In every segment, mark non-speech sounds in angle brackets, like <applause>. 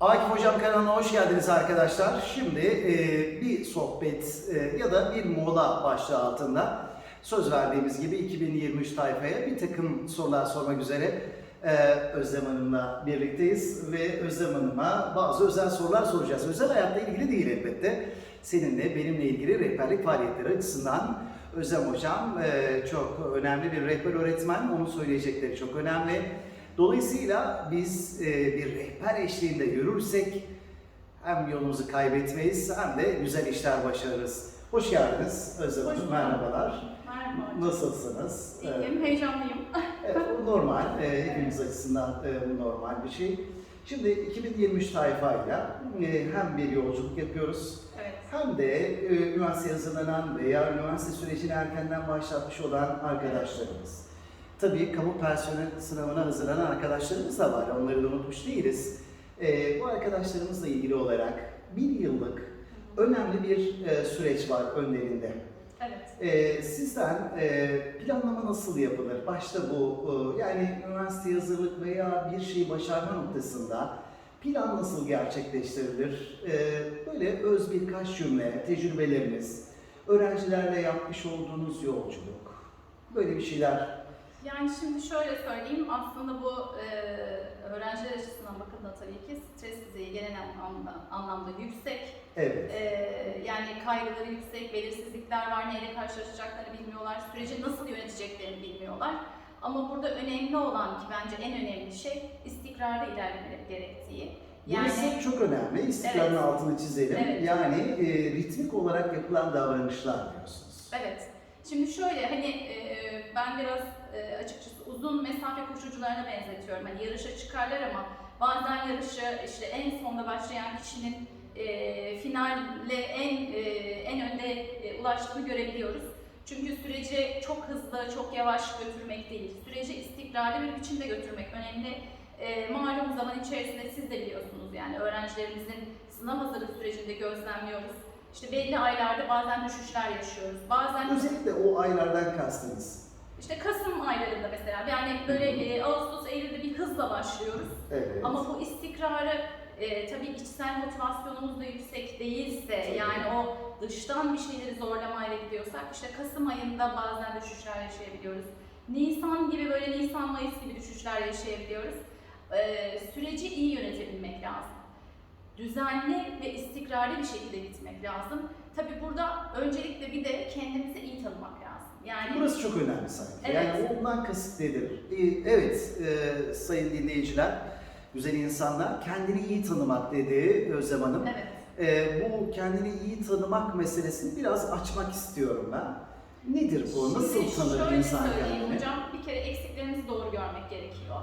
Akif Hocam kanalına hoş geldiniz arkadaşlar. Şimdi e, bir sohbet e, ya da bir mola başlığı altında söz verdiğimiz gibi 2023 tayfaya bir takım sorular sormak üzere e, Özlem Hanım'la birlikteyiz ve Özlem Hanım'a bazı özel sorular soracağız. Özel hayatla ilgili değil elbette. Seninle benimle ilgili rehberlik faaliyetleri açısından Özlem Hocam e, çok önemli bir rehber öğretmen. Onun söyleyecekleri çok önemli. Dolayısıyla biz e, bir rehber eşliğinde yürürsek hem yolumuzu kaybetmeyiz hem de güzel işler başarırız. Hoş geldiniz Özlem Hanım, merhabalar. Merhaba. Nasılsınız? Evet. İyiyim, heyecanlıyım. Evet, bu normal. E, hepimiz açısından e, bu normal bir şey. Şimdi 2023 tayfayla hem bir yolculuk yapıyoruz Evet. hem de e, üniversiteye hazırlanan veya üniversite sürecini erkenden başlatmış olan arkadaşlarımız. Tabii kamu personel sınavına hazırlanan arkadaşlarımız da var. Onları da unutmuş değiliz. E, bu arkadaşlarımızla ilgili olarak bir yıllık önemli bir e, süreç var önlerinde. Evet. Ee, sizden e, planlama nasıl yapılır? Başta bu e, yani üniversite hazırlık veya bir şeyi başarma noktasında plan nasıl gerçekleştirilir? Ee, böyle öz birkaç cümle, tecrübeleriniz, öğrencilerle yapmış olduğunuz yolculuk, böyle bir şeyler. Yani şimdi şöyle söyleyeyim, aslında bu e, öğrenciler açısından bakıldığında tabii ki stres düzeyi genel anlamda, anlamda yüksek. Evet. E, yani kaygıları yüksek, belirsizlikler var, neyle karşılaşacaklarını bilmiyorlar, süreci nasıl yöneteceklerini bilmiyorlar. Ama burada önemli olan ki bence en önemli şey istikrarlı ilerlemeleri gerektiği. Burası çok önemli. İstikrarın Evet. altını çizelim. Evet. Yani e, ritmik olarak yapılan davranışlar diyorsunuz. Evet. Şimdi şöyle hani e, ben biraz e, açıkçası uzun mesafe koşucularına benzetiyorum. Hani yarışa çıkarlar ama bazen yarışı işte en sonda başlayan kişinin e, finalle en e, en önde e, ulaştığını görebiliyoruz. Çünkü süreci çok hızlı, çok yavaş götürmek değil, süreci istikrarlı bir biçimde götürmek önemli. E, malum zaman içerisinde siz de biliyorsunuz yani öğrencilerimizin sınav hazırlık sürecinde gözlemliyoruz. İşte belli aylarda bazen düşüşler yaşıyoruz. Bazen Özellikle o aylardan kastınız. işte Kasım aylarında mesela yani böyle e, Ağustos, Eylül'de bir hızla başlıyoruz. Evet. Ama bu istikrarı e, tabii içsel motivasyonumuz da yüksek değilse Tabii. yani o dıştan bir şeyleri zorlamayla gidiyorsak işte Kasım ayında bazen düşüşler yaşayabiliyoruz. Nisan gibi böyle Nisan Mayıs gibi düşüşler yaşayabiliyoruz. E, süreci iyi yönetebilmek lazım. Düzenli ve istikrarlı bir şekilde gitmek lazım. Tabii burada öncelikle bir de kendimizi iyi tanımak lazım. Yani Burası çok önemli sanki. Evet. Yani ondan kasıt nedir? Evet, e, sayın dinleyiciler, güzel insanlar, kendini iyi tanımak dedi Özlem Hanım. evet. Ee, bu kendini iyi tanımak meselesini biraz açmak istiyorum ben. Nedir bu? Nasıl Şimdi tanır şöyle insan söyleyeyim kendini? hocam, bir kere eksiklerimizi doğru görmek gerekiyor.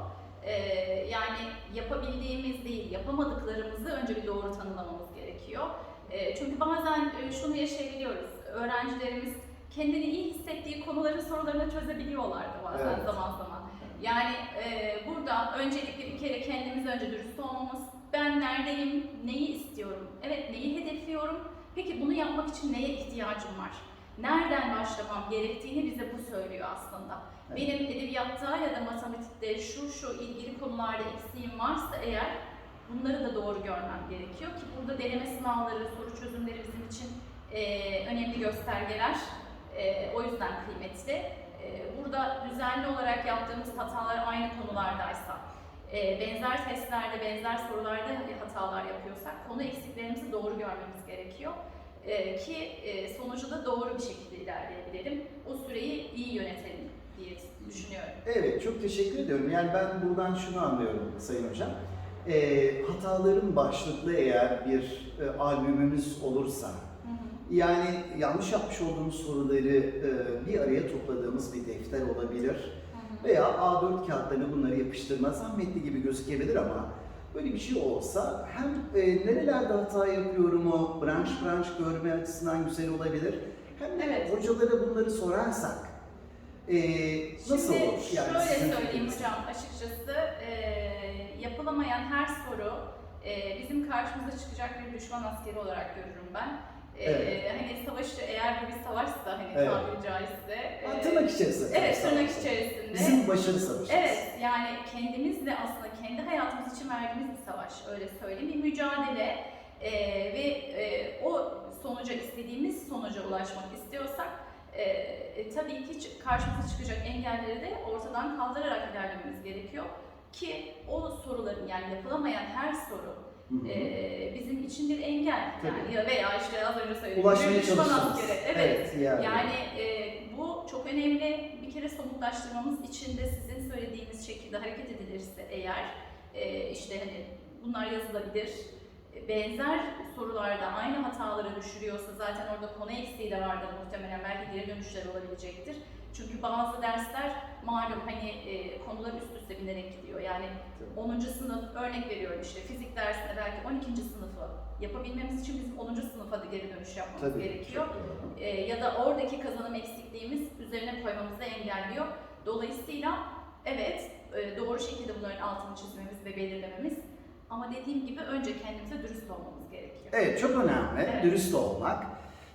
Ee, yani yapabildiğimiz değil, yapamadıklarımızı önce bir doğru tanımlamamız gerekiyor. Ee, çünkü bazen e, şunu yaşayabiliyoruz, öğrencilerimiz kendini iyi hissettiği konuların sorularını çözebiliyorlar da bazen Evet. zaman zaman. Yani e, burada öncelikle bir kere kendimiz önce dürüst olmamız, ben neredeyim, neyi istiyorum, evet neyi hedefliyorum, peki bunu yapmak için neye ihtiyacım var? Nereden başlamam gerektiğini bize bu söylüyor aslında. Benim edebiyatta ya da matematikte şu şu ilgili konularda eksiğim varsa eğer bunları da doğru görmem gerekiyor ki burada deneme sınavları, soru çözümleri bizim için eee, önemli göstergeler. Eee, o yüzden kıymetli. Eee, burada düzenli olarak yaptığımız hatalar aynı konulardaysa, eee, benzer testlerde, benzer sorularda hatalar yapıyorsak konu eksiklerimizi doğru görmemiz gerekiyor. Eee, ki eee, sonucu da doğru bir şekilde ilerleyebilelim. O süreyi iyi yönetelim diye düşünüyorum. Evet, çok teşekkür ediyorum. Yani ben buradan şunu anlıyorum Sayın Hocam. Ee, hataların başlıklı eğer bir e, albümümüz olursa, Hı hı. Yani yanlış yapmış olduğumuz soruları e, bir araya topladığımız bir defter olabilir. Hı hı. Veya A4 kağıtlarına bunları yapıştırma zahmetli gibi gözükebilir ama böyle bir şey olsa hem e, nerelerde hata yapıyorumu branş branş görme açısından güzel olabilir. Hem de Evet. hocalara bunları sorarsak e, nasıl Şimdi olur? şöyle sizin söyleyeyim hocam açıkçası eee, yapılamayan her soru eee, bizim karşımıza çıkacak bir düşman askeri olarak görürüm ben. Ee, Evet. Hani savaşı eğer bu bir savaşsa hani Evet. tabiri caizse. E, tırnak içerisinde. Evet tırnak içerisinde. Bizim başarı savaşımız. Evet yani kendimizle aslında kendi hayatımız için verdiğimiz bir savaş öyle söyleyeyim. Bir mücadele e, ve e, o sonuca istediğimiz sonuca ulaşmak istiyorsak e, e, tabii ki karşımıza çıkacak engelleri de ortadan kaldırarak ilerlememiz gerekiyor. Ki o soruların yani yapılamayan her soru Hı hı. e, bizim için bir engel. Tabii. Yani ya veya işte az önce söylediğim Ulaşmaya çalışıyoruz. askeri. Evet. yani. Yani e, bu çok önemli. Bir kere somutlaştırmamız için de sizin söylediğiniz şekilde hareket edilirse eğer e, işte hani bunlar yazılabilir. Benzer sorularda aynı hatalara düşürüyorsa zaten orada konu eksiği de vardır muhtemelen belki geri dönüşler olabilecektir. Çünkü bazı dersler malum hani e, konular üst üste binerek gidiyor. Yani 10. sınıf örnek veriyorum işte fizik dersinde belki 12. sınıfı yapabilmemiz için bizim 10. sınıfa da geri dönüş yapmamız Tabii. gerekiyor. E, ya da oradaki kazanım eksikliğimiz üzerine koymamızı engelliyor. Dolayısıyla evet e, doğru şekilde bunların altını çizmemiz ve belirlememiz ama dediğim gibi önce kendimize dürüst olmamız gerekiyor. Evet çok önemli. Evet. Dürüst olmak.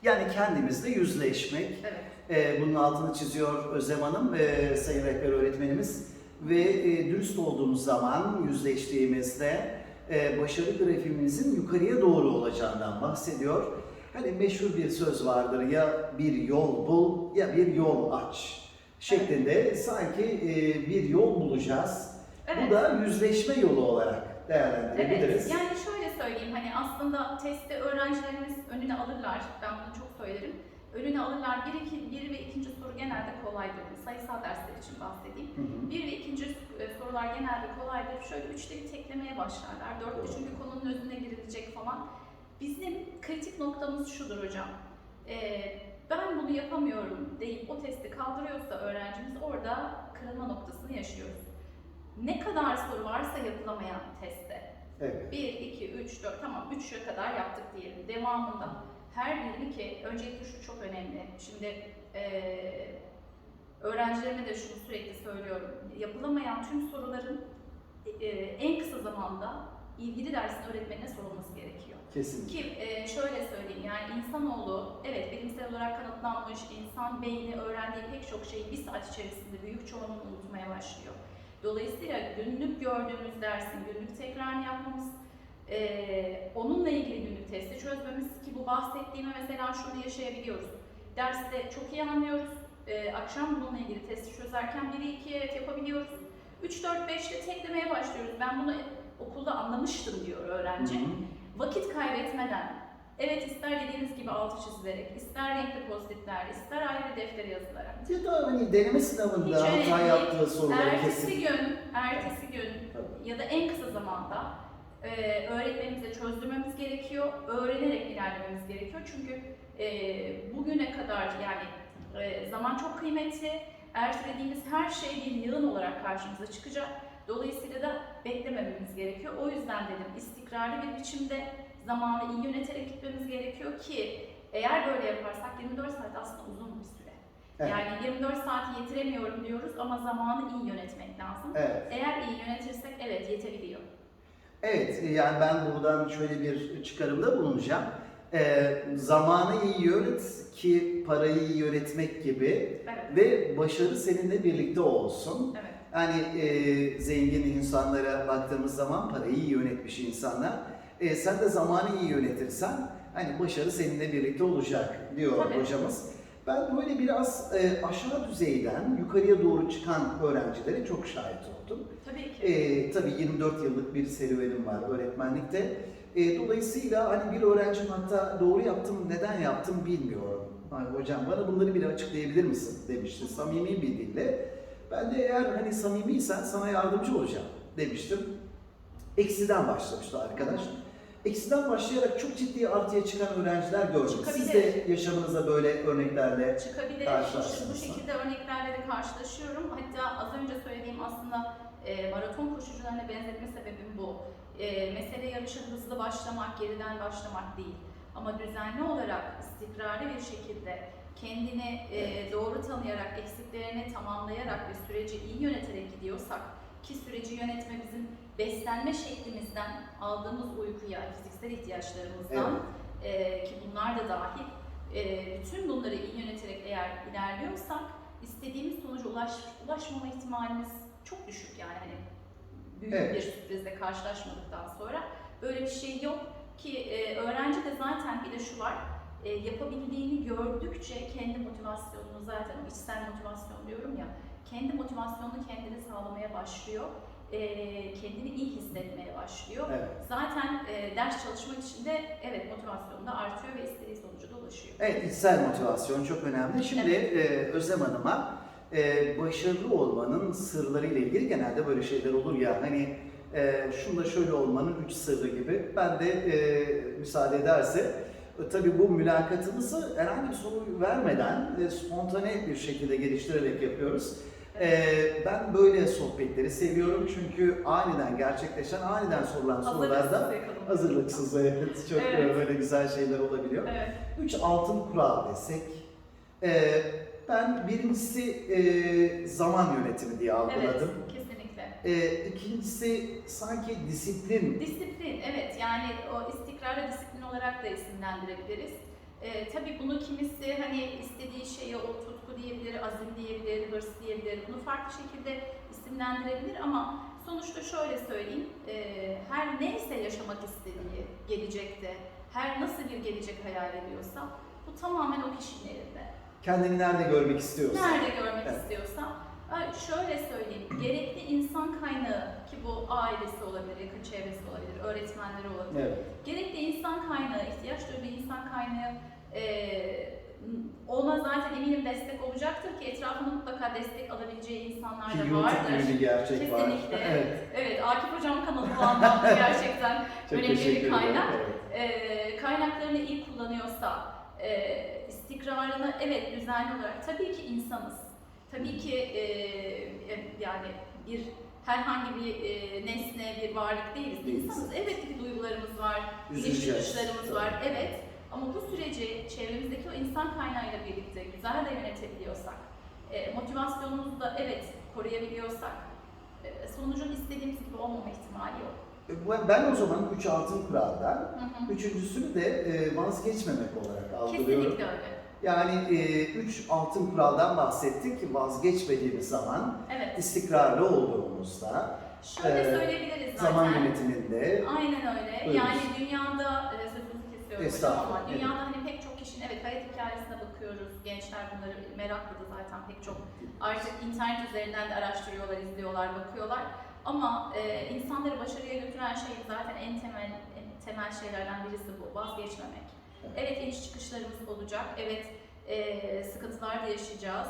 Yani kendimizle yüzleşmek. Evet. Ee, bunun altını çiziyor Özlem Hanım, e, Sayın Rehber Öğretmenimiz. Ve e, dürüst olduğumuz zaman, yüzleştiğimizde e, başarı grafiğimizin yukarıya doğru olacağından bahsediyor. Hani meşhur bir söz vardır ya bir yol bul ya bir yol aç şeklinde sanki e, bir yol bulacağız. Evet. Bu da yüzleşme yolu olarak değerlendirebiliriz. Evet, yani şöyle söyleyeyim hani aslında testte öğrencilerimiz önüne alırlar, ben bunu çok söylerim. Önüne alırlar, bir, iki, bir ve ikinci soru genelde kolaydır. Sayısal dersler için bahsedeyim. Hı hı. Bir ve ikinci e, sorular genelde kolaydır. Şöyle üçte bir teklemeye başlarlar. Dörtte çünkü konunun özüne girilecek falan. Bizim kritik noktamız şudur hocam. E, ben bunu yapamıyorum deyip o testi kaldırıyorsa öğrencimiz orada kırılma noktasını yaşıyoruz. Ne kadar soru varsa yapılamayan testte. Evet. 1, 2, 3, 4 tamam 3'e kadar yaptık diyelim. Devamında her birini ki öncelikle şu çok önemli. Şimdi eee öğrencilerime de şunu sürekli söylüyorum. Yapılamayan tüm soruların eee, en kısa zamanda ilgili dersin öğretmenine sorulması gerekiyor. Kesinlikle. Ki e, şöyle söyleyeyim yani insanoğlu evet bilimsel olarak kanıtlanmış insan beyni öğrendiği pek çok şeyi bir saat içerisinde büyük çoğunluğunu unutmaya başlıyor. Dolayısıyla günlük gördüğümüz dersin günlük tekrarını yapmamız, e, onunla ilgili günlük testi çözmemiz ki bu bahsettiğime mesela şunu yaşayabiliyoruz. Derste çok iyi anlıyoruz, e, akşam bununla ilgili testi çözerken 1'i 2'ye evet yapabiliyoruz. 3, 4, 5'te teklemeye başlıyoruz. Ben bunu okulda anlamıştım diyor öğrenci Hı hı. vakit kaybetmeden, evet ister dediğiniz gibi altı çizilerek, ister renkli postitler, ister ayrı deftere yazılarak. Ya da hani deneme Hiç sınavında hata önemli yaptığı soruları Ertesi kesin. gün, ertesi gün ya da en kısa zamanda e, öğretmenimize çözdürmemiz gerekiyor, öğrenerek ilerlememiz gerekiyor. Çünkü e, bugüne kadar yani e, zaman çok kıymetli, ertelediğimiz her şey bir yığın olarak karşımıza çıkacak. Dolayısıyla da beklemememiz gerekiyor. O yüzden dedim istikrarlı bir biçimde zamanı iyi yöneterek gitmemiz gerekiyor ki eğer böyle yaparsak 24 saat aslında uzun bir süre. Evet. Yani 24 saati yetiremiyorum diyoruz ama zamanı iyi yönetmek lazım. Evet. Eğer iyi yönetirsek evet yetebiliyor. Evet, yani ben buradan şöyle bir çıkarımda bulunacağım. Ee, zamanı iyi yönet ki parayı iyi yönetmek gibi Evet. ve başarı seninle birlikte olsun. Evet. Yani e, zengin insanlara baktığımız zaman parayı iyi yönetmiş insanlar. E, sen de zamanı iyi yönetirsen hani başarı seninle birlikte olacak diyor Tabii. hocamız. Ben böyle biraz e, aşağı düzeyden yukarıya doğru çıkan öğrencilere çok şahit oldum. Tabii ki. E, tabii 24 yıllık bir serüvenim var öğretmenlikte. E, dolayısıyla hani bir öğrencim hatta doğru yaptım, neden yaptım bilmiyorum. Hani hocam bana bunları bir açıklayabilir misin demişti samimi bir dille. Ben de eğer hani samimiysen sana yardımcı olacağım demiştim. Eksiden başlamıştı arkadaş. Eksiden başlayarak çok ciddi artıya çıkan öğrenciler gördüm. Siz de yaşamınızda böyle örneklerle Çıkabilir. Karşılaştınız Bu şekilde örneklerle de karşılaşıyorum. Hatta az önce söylediğim aslında e, maraton koşucularına benzetme sebebim bu. E, mesele yarışa hızlı başlamak, geriden başlamak değil. Ama düzenli olarak, istikrarlı bir şekilde kendini e, doğru tanıyarak, eksiklerini tamamlayarak ve süreci iyi yöneterek gidiyorsak ki süreci yönetme bizim beslenme şeklimizden aldığımız uykuya, fiziksel ihtiyaçlarımızdan e, ki bunlar da dahil e, bütün bunları iyi yöneterek eğer ilerliyorsak istediğimiz sonuca ulaş, ulaşmama ihtimalimiz çok düşük yani hani büyük Evet. bir sürprizle karşılaşmadıktan sonra böyle bir şey yok ki e, öğrenci de zaten bir de şu var e, yapabildiğini gördükçe kendi motivasyonunu zaten o içsel motivasyon diyorum ya kendi motivasyonunu kendini sağlamaya başlıyor. E, kendini iyi hissetmeye başlıyor. Evet. Zaten e, ders çalışmak için de evet motivasyonu da artıyor ve istediği sonuca da ulaşıyor. Evet, içsel motivasyon çok önemli. Şimdi e, Özlem Hanım'a e, başarılı olmanın sırları ile ilgili genelde böyle şeyler olur ya hani e, şunda şöyle olmanın üç sırrı gibi. Ben de e, müsaade ederse e, tabii bu mülakatımızı herhangi bir soru vermeden e, spontane bir şekilde geliştirerek yapıyoruz. E, ben böyle sohbetleri seviyorum çünkü aniden gerçekleşen, aniden sorulan sorularda Hazırlıksız evet çok Evet. böyle güzel şeyler olabiliyor. Evet. Üç altın kural desek, e, ben birincisi e, zaman yönetimi diye Evet, algıladım. kesinlikle. E, ikincisi sanki disiplin. Disiplin, evet yani o istikrarla disiplin olarak da isimlendirebiliriz. Ee, tabii bunu kimisi hani istediği şeye o tutku diyebilir, azim diyebilir, hırs diyebilir. Bunu farklı şekilde isimlendirebilir ama sonuçta şöyle söyleyeyim. e, her neyse yaşamak istediği gelecekte, her nasıl bir gelecek hayal ediyorsa bu tamamen o kişinin elinde. Kendini nerede görmek istiyorsun? Nerede görmek Evet. istiyorsa, şöyle söyleyeyim, gerekli insan kaynağı ki bu ailesi olabilir, yakın çevresi olabilir, öğretmenleri olabilir. Evet. Gerekli insan kaynağı, ihtiyaç duyduğu insan kaynağı eee ona zaten eminim destek olacaktır ki etrafında mutlaka destek alabileceği insanlar Ki da vardır. bir gerçek var. Kesinlikle. evet. Evet, Akif Hocam kanalı bu anlamda gerçekten <laughs> önemli bir kaynak. Evet. Eee, kaynaklarını iyi kullanıyorsa, eee, istikrarını evet düzenli olarak tabii ki insanız. Tabii ki eee, yani bir herhangi bir eee, nesne, bir varlık değiliz. Değiliz. İnsanız. Evet ki duygularımız var, Üzüleceğiz. çıkışlarımız var. Evet. Ama bu süreci çevremizdeki o insan kaynağıyla birlikte güzel de yönetebiliyorsak, eee, motivasyonumuzu da evet koruyabiliyorsak, eee, sonucun istediğimiz gibi olmama ihtimali yok. E, Ben o zaman üç altın kuraldan, Hı hı. üçüncüsünü de e, vazgeçmemek olarak algılıyorum. Kesinlikle öyle. Yani e, üç altın kuraldan bahsettik. Vazgeçmediğimiz zaman, Evet. istikrarlı olduğumuzda, Şöyle Ee, söyleyebiliriz zaten. zaman yönetiminde Aynen öyle. Buyurun. Yani dünyada, e, Estağfurullah, ama evet. dünyada hani pek çok kişinin evet hayat hikayesine bakıyoruz. Gençler bunları meraklı da zaten pek çok artık internet üzerinden de araştırıyorlar, izliyorlar, bakıyorlar. Ama e, insanları başarıya götüren şey zaten en temel en temel şeylerden birisi bu. Vazgeçmemek. Evet. Evet iniş çıkışlarımız olacak. Evet e, sıkıntılar da yaşayacağız.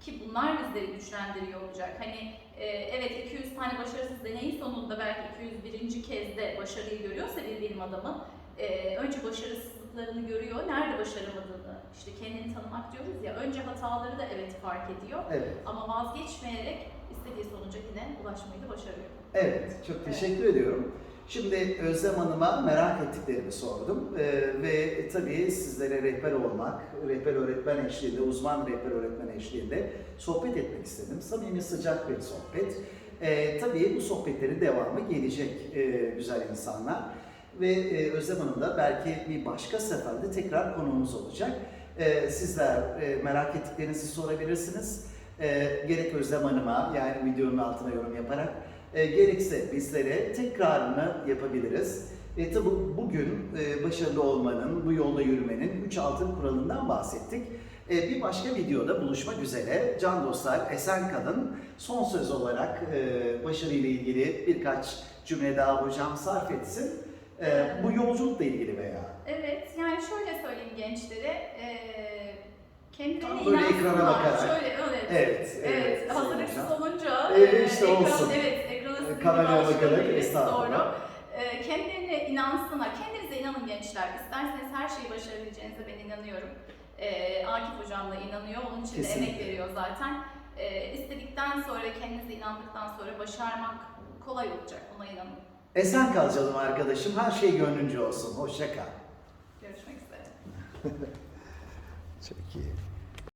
Ki bunlar bizleri güçlendiriyor olacak. Hani e, evet 200 tane başarısız deneyin sonunda belki 201. kez de başarıyı görüyorsa bir bilim adamı e, önce başarısızlıklarını görüyor, nerede başaramadığını, işte kendini tanımak diyoruz ya, önce hataları da evet fark ediyor evet. ama vazgeçmeyerek istediği sonuca yine ulaşmayı da başarıyor. Evet, çok teşekkür ediyorum. Şimdi Özlem Hanım'a merak ettiklerimi sordum Ee, ve tabii sizlere rehber olmak, rehber öğretmen eşliğinde, uzman rehber öğretmen eşliğinde sohbet etmek istedim. Samimi sıcak bir sohbet. Ee, tabii bu sohbetlerin devamı gelecek e, güzel insanlar. Ve e, Özlem Hanım da belki bir başka seferde tekrar konuğumuz olacak. Ee, sizler e, merak ettiklerinizi sorabilirsiniz. Ee, gerek Özlem Hanım'a yani videonun altına yorum yaparak e, gerekse bizlere tekrarını yapabiliriz. E, tabi bugün e, başarılı olmanın, bu yolda yürümenin 3 altın kuralından bahsettik. E, bir başka videoda buluşmak üzere. Can dostlar, esen kalın. Son söz olarak e, başarıyla ilgili birkaç cümle daha hocam sarf etsin. E, bu yolculukla ilgili veya. Evet, yani şöyle söyleyeyim gençlere, e, kendilerine böyle ekrana bakarak. Şöyle, evet. Evet, Evet, Sayın hazırlıksız olunca Ee, işte ekran, olsun. Evet, ekrana sizin Kameraya bakarak, estağfurullah. Doğru. Ee, kendilerine inansınlar, kendinize inanın gençler. İsterseniz her şeyi başarabileceğinize ben inanıyorum. Ee, Akif Hocam da inanıyor, onun için de Kesinlikle. emek veriyor zaten. Ee, istedikten sonra, kendinize inandıktan sonra başarmak kolay olacak, ona inanın. Esen kal canım arkadaşım. Her şey gönlünce olsun. Hoşça kal. Görüşmek üzere. <laughs> Çok iyi.